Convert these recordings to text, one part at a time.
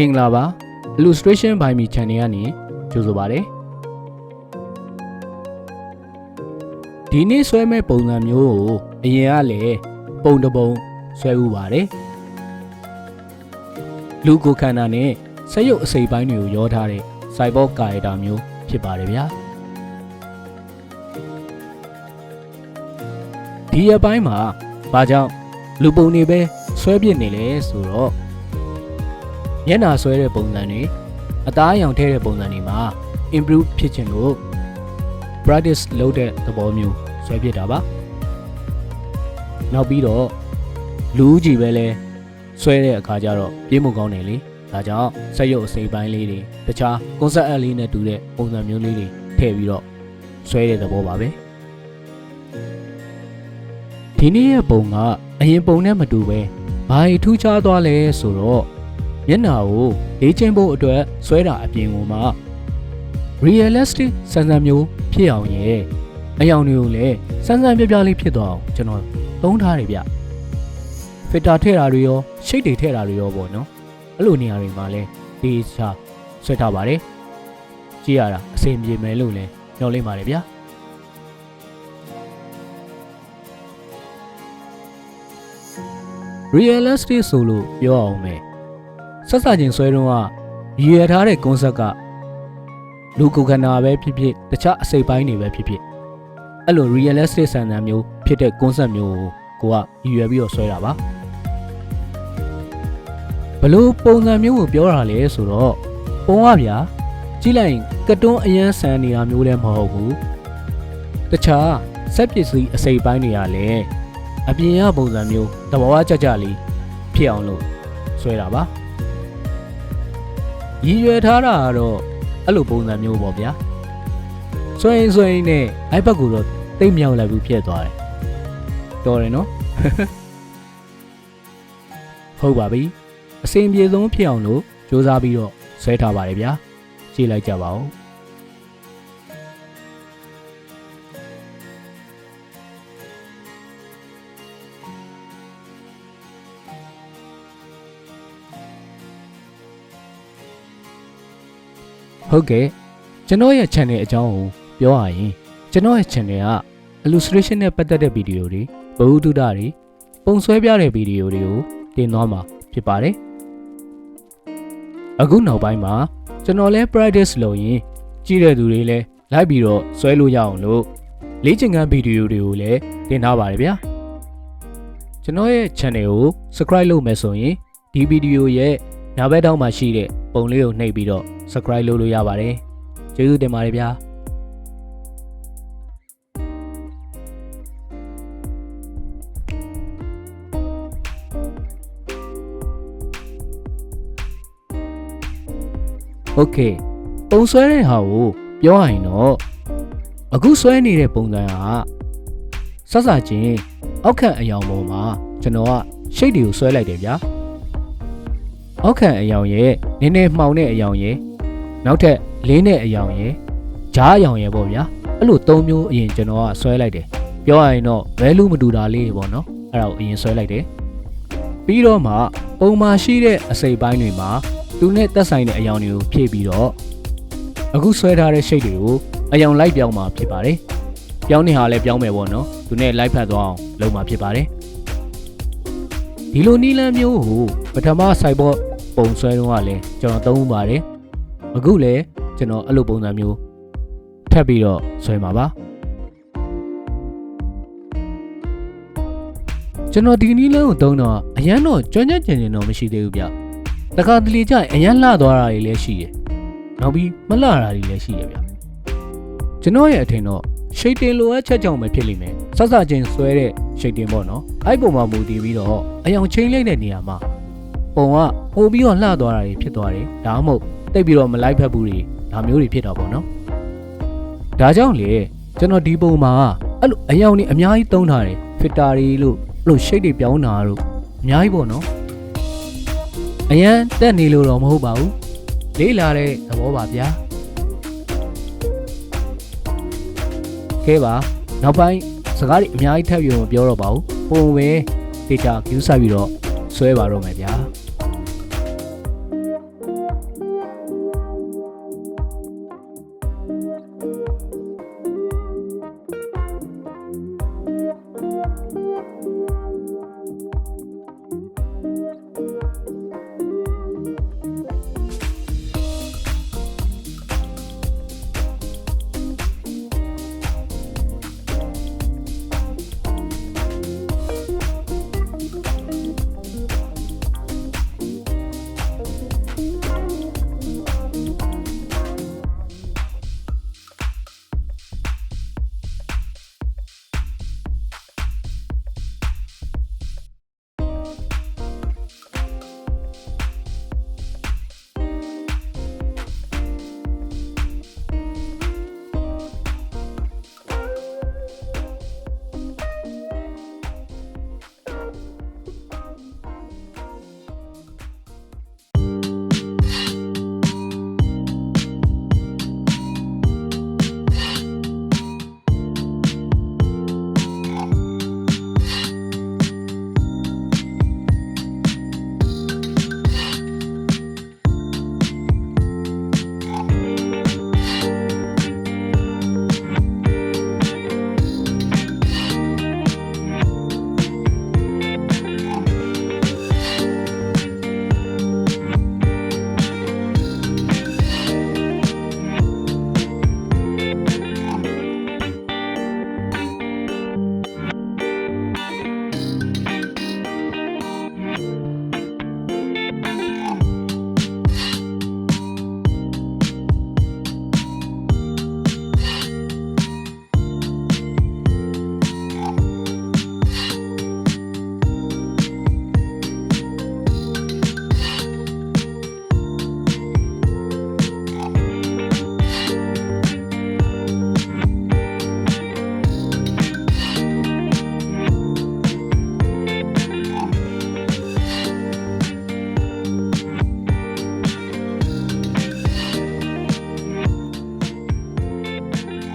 မင်္ဂလာပါ illustration by me channel ကနေကြိုဆိုပါရစေဒီနေ့ဆွဲမဲ့ပုံစံမျိုးကိုအရင်ကလည်းပုံတစ်ပုံဆွဲဥပါတယ်လူကိုယ်ခန္ဓာနဲ့ဆက်ရုပ်အစိပ်ပိုင်းတွေကိုရောထားတဲ့ cyborg ကာယတာမျိုးဖြစ်ပါတယ်ဗျာဒီအပိုင်းမှာဘာကြောင့်လူပုံတွေပဲဆွဲပြစ်နေလဲဆိုတော့ မျက်နှာဆွဲတဲ့ပုံစံတွေအသားအရောင်ထည့်တဲ့ပုံစံတွေမှာ improve ဖြစ်ခြင်းလို့ practice လုပ်တဲ့သဘောမျိုးဆွဲဖြစ်တာပါနောက်ပြီးတော့လူဦးကြီးပဲလဲဆွဲတဲ့အခါကျတော့ပြေးမကောင်းတယ်လေဒါကြောင့်ဆက်ရုပ်အစိပ်ပိုင်းလေးတွေတခြား concept အလေးနဲ့တူတဲ့ပုံစံမျိုးလေးတွေထည့်ပြီးတော့ဆွဲတဲ့သဘောပါပဲဒီနေ့ရဲ့ပုံကအရင်ပုံနဲ့မတူပဲဘာထူးခြားသွားလဲဆိုတော့ မျက်နှာကိုလေးချင်းဖို့အတွက်ဆွဲတာအပြင်ကိုမှ realistic စံစံမျိုးဖြစ်အောင်ရဲ့အယောင်တွေကိုလည်းစမ်းစမ်းပြပြလေးဖြစ်သွားအောင်ကျွန်တော်သုံးထားတယ်ဗျ filter ထည့်တာတွေရော shade တွေထည့်တာတွေရောပေါ့နော်အဲ့လိုနေရာတွေမှာလဲဒီချာဆွဲထားပါတယ်ကြည့်ရတာအဆင်ပြေမယ်လို့လည်းညှော်လင့်ပါတယ်ဗျာ realistic ဆိုလို့ပြောအောင်မယ် ဆက်စချင်းဆွဲတုံးကရည်ရထားတဲ့ concept ကလူကိုယ်ခန္ဓာပဲဖြစ်ဖြစ်တခြားအစိပ်ပိုင်းတွေပဲဖြစ်ဖြစ်အဲ့လို realistic ဆန်ဆန်မျိုးဖြစ်တဲ့ concept မျိုးကိုကိုကရည်ရွယ်ပြီးတော့ဆွဲတာပါဘလို့ပုံစံမျိုးကိုပြောတာလဲဆိုတော့ပုံကဗျာကြည့်လိုက်ရင်ကတွန်းအရန်ဆန်နေတာမျိုးလည်းမဟုတ်ဘူးတခြားစက်ပစ္စည်းအစိပ်ပိုင်းတွေကလည်းအပြင်ရပုံစံမျိုးသဘောဝကြကြလေးဖြစ်အောင်လို့ဆွဲတာပါ ရည်ရွယ်ထားတာကတော့အဲ့လိုပုံစံမျိုးပေါ့ဗျာဆွရင်ဆွရင်နဲ့အဲ့ဘက်ကတော့တိတ်မြောက်လိုက်ဘူးဖြစ်သွားတယ်တော်တယ်နော်ဟုတ်ပါပြီအစဉ်ပြေဆုံးဖြစ်အောင်လို့စူးစမ်းပြီးတော့ဆွဲထားပါတယ်ဗျာကြည့်လိုက်ကြပါဦး ဟုတ်ကဲ့ကျွန်တော်ရဲ့ channel အကြောင်းကိုပြောရရင်ကျွန်တော်ရဲ့ channel က illustration နဲ့ပတ်သက်တဲ့ဗီဒီယိုတွေဘဝတုဒ္ဒတွေပုံဆွဲပြတဲ့ဗီဒီယိုတွေကိုတင်သွားမှာဖြစ်ပါတယ်အခုနောက်ပိုင်းမှာကျွန်တော်လဲ practice လုပ်ရင်ကြည့်တဲ့သူတွေလည်းလိုက်ပြီးတော့ဆွဲလို့ရအောင်လို့လေ့ကျင့်ခန်းဗီဒီယိုတွေကိုလည်းတင်ထားပါတယ်ဗျာကျွန်တော်ရဲ့ channel ကို subscribe လုပ်မယ်ဆိုရင်ဒီဗီဒီယိုရဲ့ ညာဘက်တောင်းမှာရှိတဲ့ပုံလေးကိုနှိပ်ပြီးတော့ subscribe လုပ်လို့ရပါတယ်။ကျေးဇူးတင်ပါတယ်ဗျာ။ Okay ပုံဆွဲတဲ့ဟာကိုပြောရရင်တော့အခုဆွဲနေတဲ့ပုံစံဟာစစချင်းအောက်ခံအယောင်ပေါ်မှာကျွန်တော်ကရှိတ်တွေကိုဆွဲလိုက်တယ်ဗျာ အောက်ခံအယောင်ရဲ့နည်းနည်းမှောင်တဲ့အယောင်ရဲ့နောက်ထပ်လင်းတဲ့အယောင်ရဲ့ဂျားအယောင်ရဲ့ပေါ့ဗျာအဲ့လို၃မျိုးအရင်ကျွန်တော်ကဆွဲလိုက်တယ်ပြောရရင်တော့ value မတူတာလေးပေါ့နော်အဲ့ဒါကိုအရင်ဆွဲလိုက်တယ်ပြီးတော့မှပုံမှာရှိတဲ့အစိပ်ပိုင်းတွေမှာသူနဲ့တက်ဆိုင်တဲ့အယောင်တွေကိုဖြည့်ပြီးတော့အခုဆွဲထားတဲ့ရှိတ်တွေကိုအယောင်လိုက်ပြောင်းมาဖြစ်ပါတယ်ပြောင်းနေဟာလည်းပြောင်းမယ်ပေါ့နော်သူနဲ့လိုက်ဖက်သွားအောင်လုပ်มาဖြစ်ပါတယ်ဒီလိုနီလန်းမျိုးကိုပထမစိုက်ဘော့ ပုံဆွဲတော့ကလည်းကျွန်တော်သုံးပါတယ်အခုလည်းကျွန်တော်အဲ့လိုပုံစံမျိုးထပ်ပြီးတော့ဆွဲမှာပါကျွန်တော်ဒီနီလန်းကိုသုံးတော့အရန်တော့ကြွညံ့ကြင်ကြင်တော့မရှိသေးဘူးဗျတခါတလေကျရင်အရန်လှသွားတာတွေလည်းရှိတယ်နောက်ပြီးမလှတာတွေလည်းရှိတယ်ဗျကျွန်တော်ရဲ့အထင်တော့ရှိတ်တင်လိုအပ်ချက်ကြောင့်ပဲဖြစ်လိမ့်မယ်ဆဆချင်းဆွဲတဲ့ရှိတ်တင်ပေါ့နော်အဲ့ပုံမှာမူတည်ပြီးတော့အယောင်ချင်းလိုက်တဲ့နေရာမှာ ပုံကပို့ပြီးတော့လှသွားတာတွေဖြစ်သွားတယ်ဒါမှမဟုတ်တိတ်ပြီးတော့မလိုက်ဖက်ဘူးတွေဒါမျိုးတွေဖြစ်တော့ပေါ့နော်ဒါကြောင့်လေကျွန်တော်ဒီပုံမှာအဲ့လိုအယောင်တွေအများကြီးသုံးထားတယ် filter တွေလို့အဲ့လိုရှိတ်တွေပြောင်းတာတို့အများကြီးပေါ့နော်အရန်တက်နေလို့တော့မဟုတ်ပါဘူးလေးလာတဲ့သဘောပါဗျာကဲပါနောက်ပိုင်းစကားတွေအများကြီးထပ်ပြီးတော့မပြောတော့ပါဘူးပုံပဲ data queue ဆက်ပြီးတော့ဆွဲပါတော့မယ်ဗျာ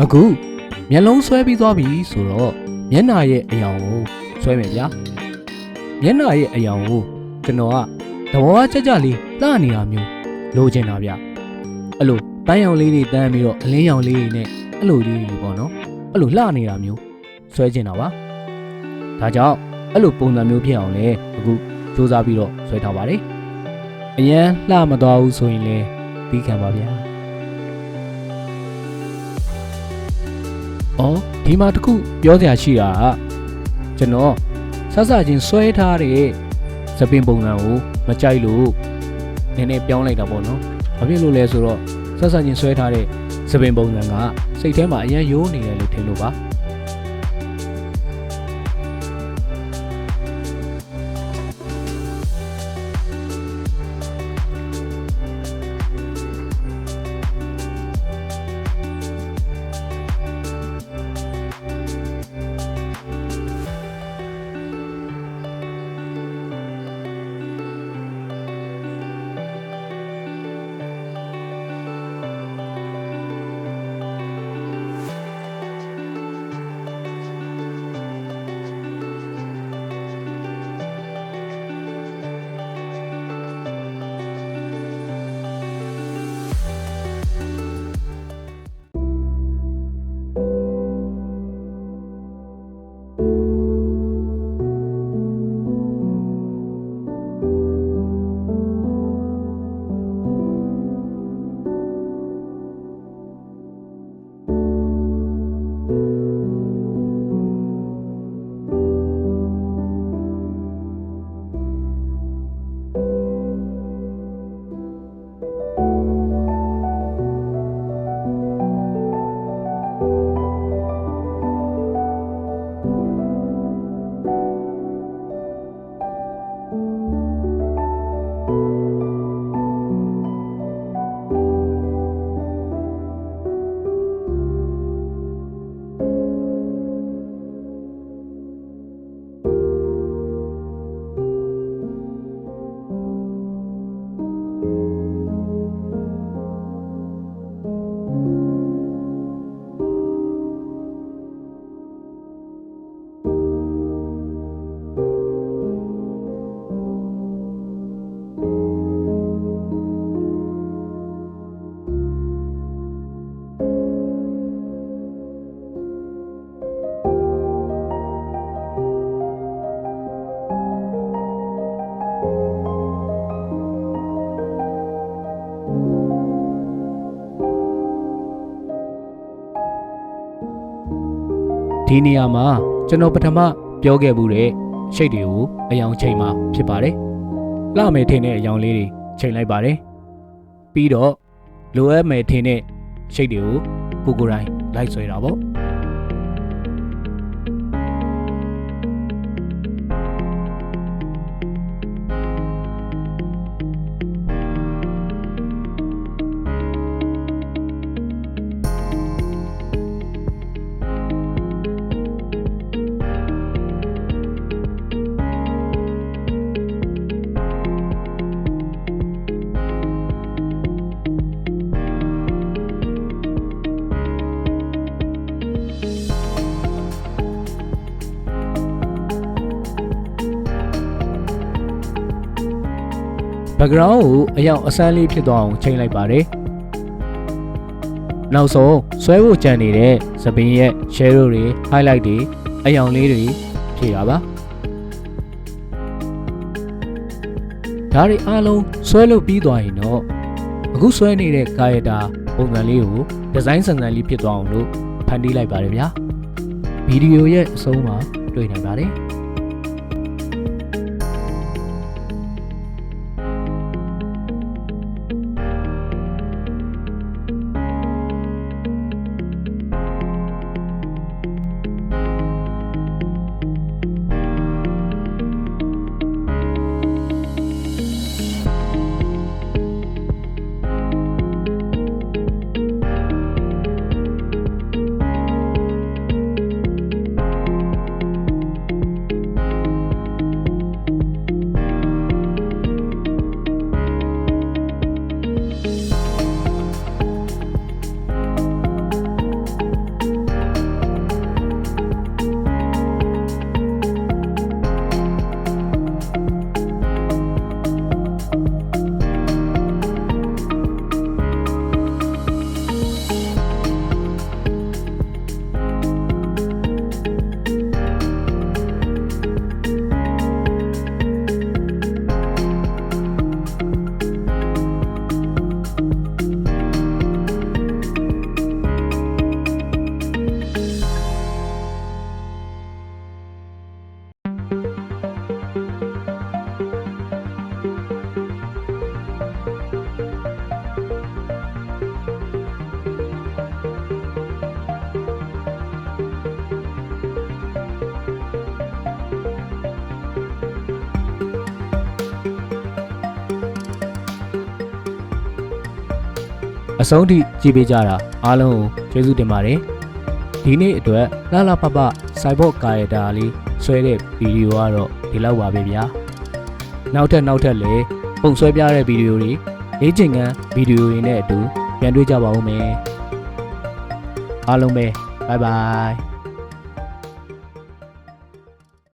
အခုမျက်လုံးဆွဲပြီးသွားပြီဆိုတော့မျက်နှာရဲ့အယောင်ကိုဆွဲမယ်ဗျာမျက်နှာရဲ့အယောင်ကိုကျွန်တော်ကသဘောကျကျလေးလှနေတာမျိုးလိုချင်တာဗျအဲ့လိုပန်းရောင်လေးတွေတန်းပြီးတော့အလင်းရောင်လေးတွေနဲ့အဲ့လိုလေးတွေပေါ့နော်အဲ့လိုလှနေတာမျိုးဆွဲချင်တာပါဒါကြောင့်အဲ့လိုပုံစံမျိုးဖြစ်အောင်လဲအခုစူးစမ်းပြီးတော့ဆွဲထားပါတယ်အရင်လှမသွားဘူးဆိုရင်လဲသီးခံပါဗျာ။ အော်ဒီမှာတခုပြောစရာရှိတာကကျွန်တော်ဆဆချင်းဆွဲထားတဲ့သပင်ပုံစံကိုမကြိုက်လို့နည်းနည်းပြောင်းလိုက်တာပေါ့နော်။ဘာဖြစ်လို့လဲဆိုတော့ဆဆချင်းဆွဲထားတဲ့သပင်ပုံစံကစိတ်ထဲမှာအရင်ရိုးနေတယ်လို့ထင်လို့ပါ။ ဒီနေရာမှာကျွန်တော်ပထမပြောခဲ့မှုတဲ့ရှိတ်တွေကိုအယောင်ချိန်မှာဖြစ်ပါတယ်။လှမယ်ထင်တဲ့အယောင်လေးတွေချိန်လိုက်ပါတယ်။ပြီးတော့လိုအပ်မယ်ထင်တဲ့ရှိတ်တွေကိုကိုကိုယ်တိုင်လိုက်ဆွဲတာပေါ့။ background ကိုအယောင်အစမ်းလေးဖြစ်သွားအောင်ချိန်လိုက်ပါတယ်နောက်ဆုံးဆွဲဖို့ကြံနေတဲ့သပင်ရဲ့ share တွေ highlight တွေအယောင်လေးတွေဖြည့်တာပါဒါတွေအားလုံးဆွဲလို့ပြီးသွားရင်တော့အခုဆွဲနေတဲ့ကာယတာပုံစံလေးကိုဒီဇိုင်းဆန်ဆန်လေးဖြစ်သွားအောင်လို့ဖန်တီးလိုက်ပါတယ်ဗျာဗီဒီယိုရဲ့အဆုံးမှာတွေ့နိုင်ပါတယ် အဆုံးထိကြည့်ပေးကြတာအားလုံးကိုကျေးဇူးတင်ပါတယ်ဒီနေ့အတွက်လာလာပပစိုက်ဖို့ကာရတာလေးဆွဲတဲ့ဗီဒီယိုကတော့ဒီလောက်ပါပဲဗျာနောက်ထပ်နောက်ထပ်လည်းပုံဆွဲပြတဲ့ဗီဒီယိုတွေလေ့ကျင့်ခန်းဗီဒီယိုတွေနဲ့အတူပြန်တွေ့ကြပါဦးမယ်အားလုံးပဲ bye bye